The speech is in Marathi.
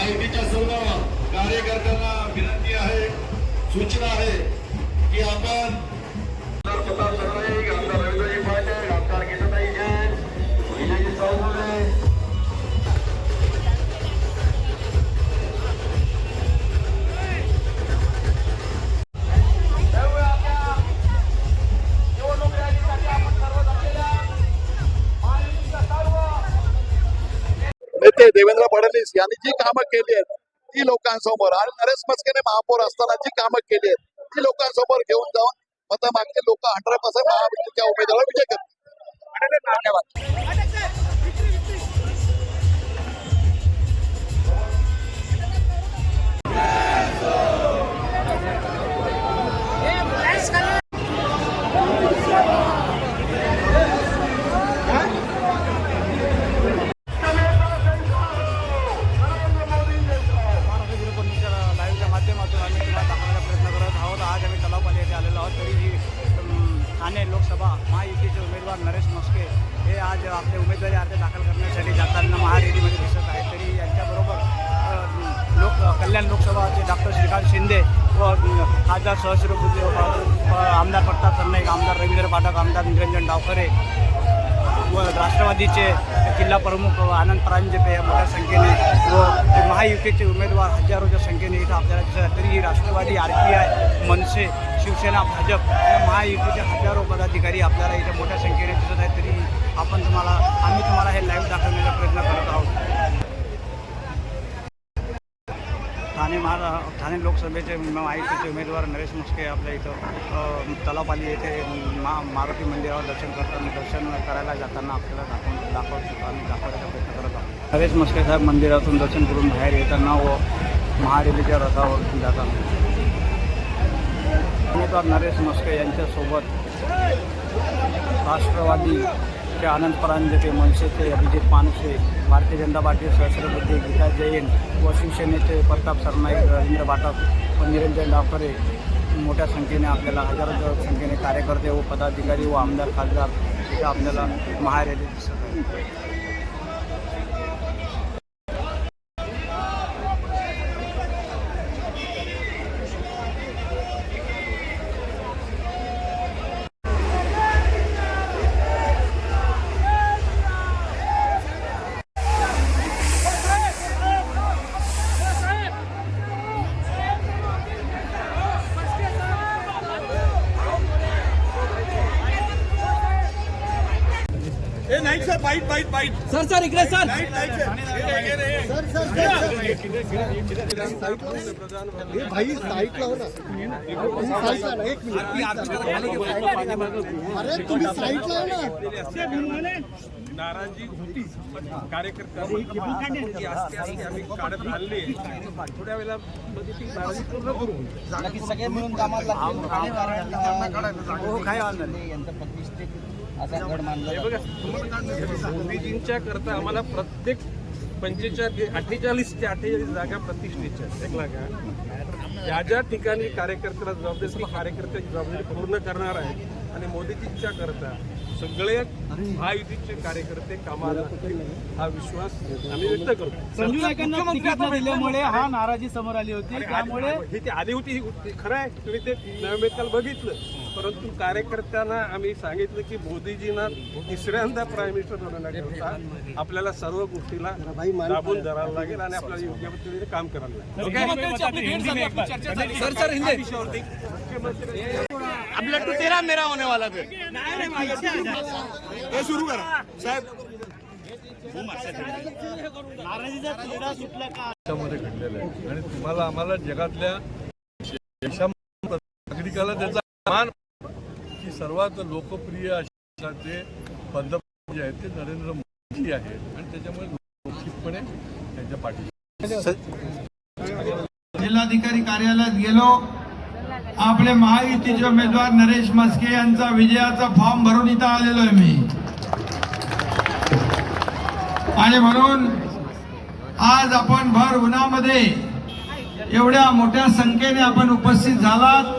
महायुतीच्या सर्व कार्यकर्त्यांना विनंती आहे सूचना आहे की आपण देवेंद्र फडणवीस यांनी जी कामं केली आहेत ती लोकांसमोर. आणि नरेश मस्केने महापौर असताना जी कामं केली आहेत ती लोकांसमोर घेऊन जाऊन मत मागचे लोक हंड्रेड पर्सेंट महायुतीच्या उमेदवार विजय करतील. धन्यवाद. उमेदवारी अर्ज दाखल करण्यासाठी जाताना महारेलीमध्ये दिसत आहेत. तरी यांच्याबरोबर लोक कल्याण लोकसभाचे डॉक्टर श्रीकांत शिंदे व खासदार सहस्रबुद्धे आमदार प्रताप सरनाईक आमदार रवींद्र पाठक आमदार निरंजन डावखरे व राष्ट्रवादीचे जिल्हा प्रमुख आनंद परांजपे या मोठ्या संख्येने व महायुतीचे उमेदवार हजारोच्या संख्येने इथं आपल्याला दिसत तरी तरीही Rashtrawadi R P I MNS Shivsena Bhajap या महायुतीचे हजारो पदाधिकारी आपल्याला इथे मोठ्या संख्येने दिसत आहेत. तरी आपण तुम्हाला आम्ही तुम्हाला हे लाईव्ह दाखवण्याचा प्रयत्न करत आहोत. ठाणे महारा ठाणे लोकसभेचे माहितीचे उमेदवार नरेश मुस्के आपल्या इथं अ, तलावपाली येथे मा मारुती मंदिरावर दर्शन करताना दर्शन करायला जाताना आपल्याला दाखवून दाखवत आम्ही दाखवण्याचा प्रयत्न करत आहोत. नरेश मुस्के साहेब मंदिरातून दर्शन करून बाहेर येताना व महारेलीच्या रथावर जाताना उमेदवार नरेश मस्के यांच्यासोबत राष्ट्रवादी ते आनंद परांजपे मनसेचे अभिजित पानसे भारतीय जनता पार्टी सहस्रबुद्धी गीता जैन व शिवसेनेचे प्रताप सरनाईक रवींद्र पाठक व निरंजन डावकरे मोठ्या संख्येने आपल्याला हजारो संख्येने कार्यकर्ते व पदाधिकारी व आमदार खासदार इथे आपल्याला महारॅली दिसत आहे भाई साईट लाव ना साईट लाव ना एक मिनिट अरे तुम्ही साईट लाव ना नाराजी होती पण कार्यकर्त्यांची आस्ते आस्ते आम्ही काढत आणले थोड्या वेळेला मध्ये ती नाराजी पूर्ण करू हो काय वांधं नाही हे बघा मोदीजींच्या करता आम्हाला प्रत्येक पंचेचाळीस अठ्ठेचाळीस ते अठ्ठेचाळीस जागा प्रतिष्ठेच्या आहेत. ऐकला का ज्या ज्या ठिकाणी कार्यकर्त्याला जबाबदारी सर्व कार्यकर्त्याची जबाबदारी पूर्ण करणार आहेत आणि मोदीजींच्या करता सगळे महायुतीचे कार्यकर्ते कामाला लागतील हा विश्वास आम्ही व्यक्त करतो. संजू नायकांना तिकीट न दिल्यामुळे हा नाराजी समोर आली होती. त्यामुळे ही ती आधी होती ही खरं आहे. तुम्ही ते नैवेद्याला बघितलं. परंतु कार्यकर्त्यांना आम्ही सांगितलं की मोदीजींना तिसऱ्यांदा प्राईम मिनिस्टर बनवण्याकरता आपल्याला सर्व गोष्टीला दाबून धरायला लागेल आणि आपल्याला योग्य पद्धतीने काम करायला लागेल. सर सर तेरा मेरा होने वाला फिर देशामध्ये घडलेलं आहे. आणि तुम्हाला आम्हाला जगातल्या देशामध्ये नागरिकाला त्याचा मान सर्वात लोकप्रिय अशाचे पंतप्रधान जे आहेत ते नरेंद्र मोदी आहेत. आणि त्याच्यामुळे लौकिकपणे त्यांच्या पाठी जिल्हाधिकारी कार्यालयात गेलो. आपले महायुतीचे उमेदवार नरेश मस्के यांचा विजयाचा फॉर्म भरून इथं आलेलो आहे मी. आणि म्हणून आज आपण भर उन्हामध्ये एवढ्या मोठ्या संख्येने आपण उपस्थित झालात.